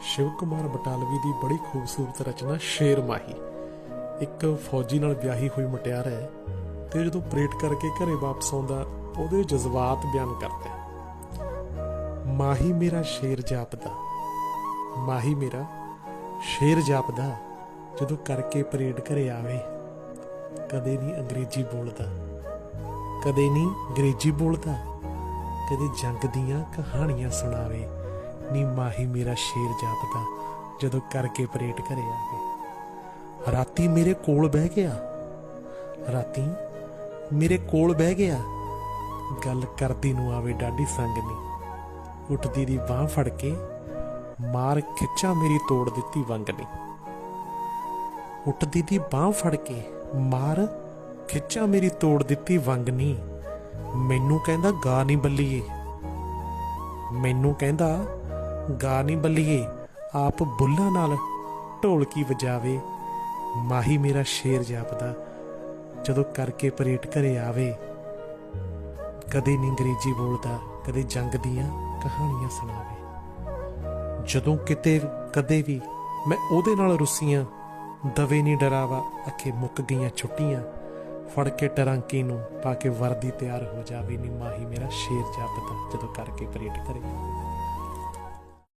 ਸ਼ਿਵ ਕੁਮਾਰ ਬਟਾਲਵੀ ਦੀ ਬੜੀ ਖੂਬਸੂਰਤ ਰਚਨਾ ਸ਼ੇਰ ਮਾਹੀ। ਇੱਕ ਫੌਜੀ ਨਾਲ ਵਿਆਹੀ ਹੋਈ ਮੁਟਿਆਰ ਹੈ ਤੇ ਜਦੋਂ ਪ੍ਰੇਟ ਕਰਕੇ ਘਰੇ ਵਾਪਸ ਆਉਂਦਾ, ਉਹਦੇ ਜਜ਼ਬਾਤ ਬਿਆਨ ਕਰਦਾ ਹੈ। ਮਾਹੀ ਮੇਰਾ ਸ਼ੇਰ ਜਾਪਦਾ। ਮਾਹੀ ਮੇਰਾ ਸ਼ੇਰ ਜਾਪਦਾ, ਜਦੋਂ ਕਰਕੇ ਪਰੇਡ ਘਰੇ ਆਵੇ, ਕਦੇ ਨਹੀਂ ਅੰਗਰੇਜ਼ੀ ਬੋਲਦਾ, ਕਦੇ ਨਹੀਂ ਅੰਗਰੇਜ਼ੀ ਬੋਲਦਾ, ਕਦੇ ਜੰਗ ਦੀਆਂ ਕਹਾਣੀਆਂ ਸੁਣਾਵੇ। ਨੀ ਮਾਹੀ ਮੇਰਾ ਸ਼ੇਰ ਜਾਪਦਾ, ਜਦੋਂ ਕਰਕੇ ਪਰੇਟ ਘਰੇ ਆਵੇ ਰਾਤੀ ਮੇਰੇ ਕੋਲ ਬਹਿ ਗਿਆ। ਰਾਤੀ ਮੇਰੇ ਕੋਲ ਬਹਿ ਗਿਆ। ਗੱਲ ਕਰਦੀ ਨੂੰ ਆਵੇ ਡਾਢੀ ਸੰਗ ਨਹੀਂ ਉੱਠਦੀ ਦੀ ਬਾਹ ਫੜ ਕੇ ਮਾਰ ਖਿੱਚਾ ਮੇਰੀ ਤੋੜ ਦਿੱਤੀ ਵੰਗ ਨੀ ਉੱਠਦੀ ਦੀ ਬਾਹ ਫੜ ਕੇ ਮਾਰ ਖਿੱਚਾ ਮੇਰੀ ਤੋੜ ਦਿੱਤੀ ਵੰਗ ਨੀ ਮੈਨੂੰ ਕਹਿੰਦਾ, ਗਾ ਨਹੀਂ ਬੱਲੀਏ। ਮੈਨੂੰ ਕਹਿੰਦਾ ਗਾ ਨਹੀਂ ਬੱਲੀਏ। ਆਪ ਬੁੱਲਾਂ ਨਾਲ ਢੋਲਕੀ ਵਜਾਵੇ। ਮਾਹੀ ਮੇਰਾ ਸ਼ੇਰ ਜਾਪਦਾ, ਜਦੋਂ ਕਰਕੇ ਪਰੇਡ ਘਰੇ ਆਵੇ। ਕਦੇ ਨਹੀਂ ਅੰਗਰੇਜ਼ੀ ਬੋਲਦਾ, ਕਦੇ ਜੰਗ ਦੀਆਂ ਕਹਾਣੀਆਂ ਸੁਣਾਵੇ। ਜਦੋਂ ਕਿਤੇ, ਕਦੇ ਵੀ ਮੈਂ ਉਹਦੇ ਨਾਲ ਰੁੱਸੀਆਂ, ਦਵੇ ਨਹੀਂ ਡਰਾਵਾ, ਅੱਖੇ ਮੁੱਕ ਗਈਆਂ ਛੁੱਟੀਆਂ। ਫੜ ਕੇ ਟਰਾਂਕੀ ਨੂੰ ਪਾ ਕੇ ਵਰਦੀ ਤਿਆਰ ਹੋ ਜਾਵੇ ਨੀ ਮਾਹੀ ਮੇਰਾ ਸ਼ੇਰ ਜਾਪਦਾ, ਜਦੋਂ ਕਰਕੇ ਪਰੇਡ ਕਰੇ